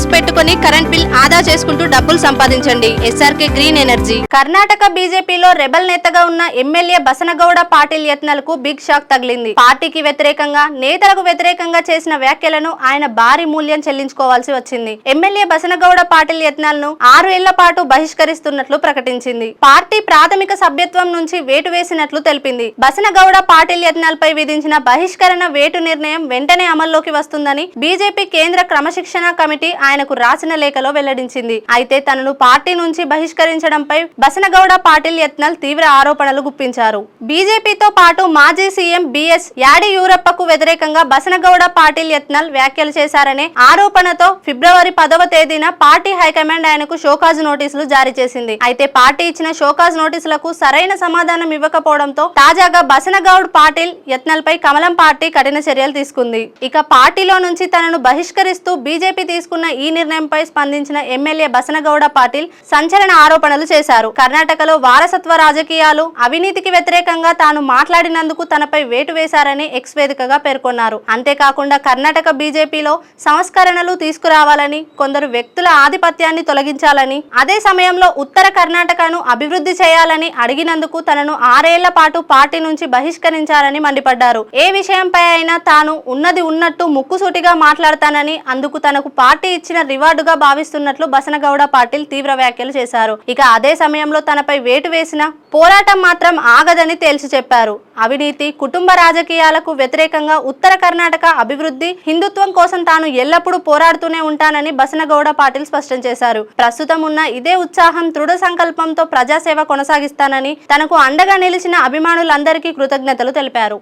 Panels పెట్టుకుని current bill ఆదా చేసుకుంటూ డబ్బులు సంపాదించండి. SRK green energy. కర్ణాటక బీజేపీలో రెబల్ నేతగా ఉన్న ఎమ్మెల్యే బసనగౌడ పాటిల్ యత్నాలకు బిగ్ షాక్ తగిలింది. పార్టీకి వ్యతిరేకంగా నేతలకు వ్యతిరేకంగా చేసిన వ్యాఖ్యలను ఆయన భారీ మూల్యం చెల్లించుకోవాల్సి వచ్చింది. ఎమ్మెల్యే బసనగౌడ పాటిల్ యత్నాలను ఆరు ఏళ్ళ పాటు బహిష్కరిస్తున్నట్లు ప్రకటించింది. పార్టీ ప్రాథమిక సభ్యత్వం నుంచి వేటు వేసినట్లు తెలిపింది. బసనగౌడ పాటిల్ యత్నాలపై విధించిన బహిష్కరణ వేటు నిర్ణయం వెంటనే అమల్లోకి వస్తుందని బీజేపీ కేంద్ర క్రమశిక్షణ కమిటీ ఆయనకు రాసిన లేఖలో వెల్లడించింది. అయితే తనను పార్టీ నుంచి బహిష్కరించడంపై బసనగౌడ పాటిల్ యత్నాల్ తీవ్ర ఆరోపణలు గుప్పించారు. బీజేపీతో పాటు మాజీ సీఎం బిఎస్ యాడియూరప్పకు వ్యతిరేకంగా బసనగౌడ పాటిల్ యత్నాల్ వ్యాఖ్యలు చేశారనే ఆరోపణతో ఫిబ్రవరి పదవ తేదీన పార్టీ హైకమాండ్ ఆయనకు షోకాజ్ నోటీసులు జారీ చేసింది. అయితే పార్టీ ఇచ్చిన షోకాజ్ నోటీసులకు సరైన సమాధానం ఇవ్వకపోవడంతో తాజాగా బసనగౌడ్ పాటిల్ యత్నాల్పై కమలం పార్టీ కఠిన చర్యలు తీసుకుంది. ఇక పార్టీలో నుంచి తనను బహిష్కరిస్తూ బీజేపీ తీసుకున్న ఈ నిర్ణయంపై స్పందించిన ఎమ్మెల్యే బసనగౌడ పాటిల్ సంచలన ఆరోపణలు చేశారు. కర్ణాటకలో వారసత్వ రాజకీయాలు అవినీతికి వ్యతిరేకంగా తాను మాట్లాడినందుకు తనపై వేటు వేశారని ఎక్స్ వేదికగా పేర్కొన్నారు. అంతేకాకుండా కర్ణాటక బీజేపీలో సంస్కరణలు తీసుకురావాలని కొందరు వ్యక్తుల ఆధిపత్యాన్ని తొలగించాలని అదే సమయంలో ఉత్తర కర్ణాటకను అభివృద్ధి చేయాలని అడిగినందుకు తనను ఆరేళ్ళ పాటు పార్టీ నుంచి బహిష్కరించారని మండిపడ్డారు. ఏ విషయంపై అయినా తాను ఉన్నది ఉన్నట్టు ముక్కుసూటిగా మాట్లాడతానని అందుకు తనకు పార్టీ ఇచ్చిన రివార్డుగా భావిస్తున్నట్లు బసనగౌడ పాటిల్ తీవ్ర వ్యాఖ్యలు చేశారు. ఇక అదే సమయంలో తనపై వేటు వేసిన పోరాటం మాత్రం ఆగదని తేల్చి చెప్పారు. అవినీతి కుటుంబ రాజకీయాలకు వ్యతిరేకంగా ఉత్తర కర్ణాటక అభివృద్ధి హిందుత్వం కోసం తాను ఎల్లప్పుడూ పోరాడుతూనే ఉంటానని బసనగౌడ పాటిల్ స్పష్టం చేశారు. ప్రస్తుతం ఉన్న ఇదే ఉత్సాహం దృఢ సంకల్పంతో ప్రజాసేవ కొనసాగిస్తానని తనకు అండగా నిలిచిన అభిమానులందరికీ కృతజ్ఞతలు తెలిపారు.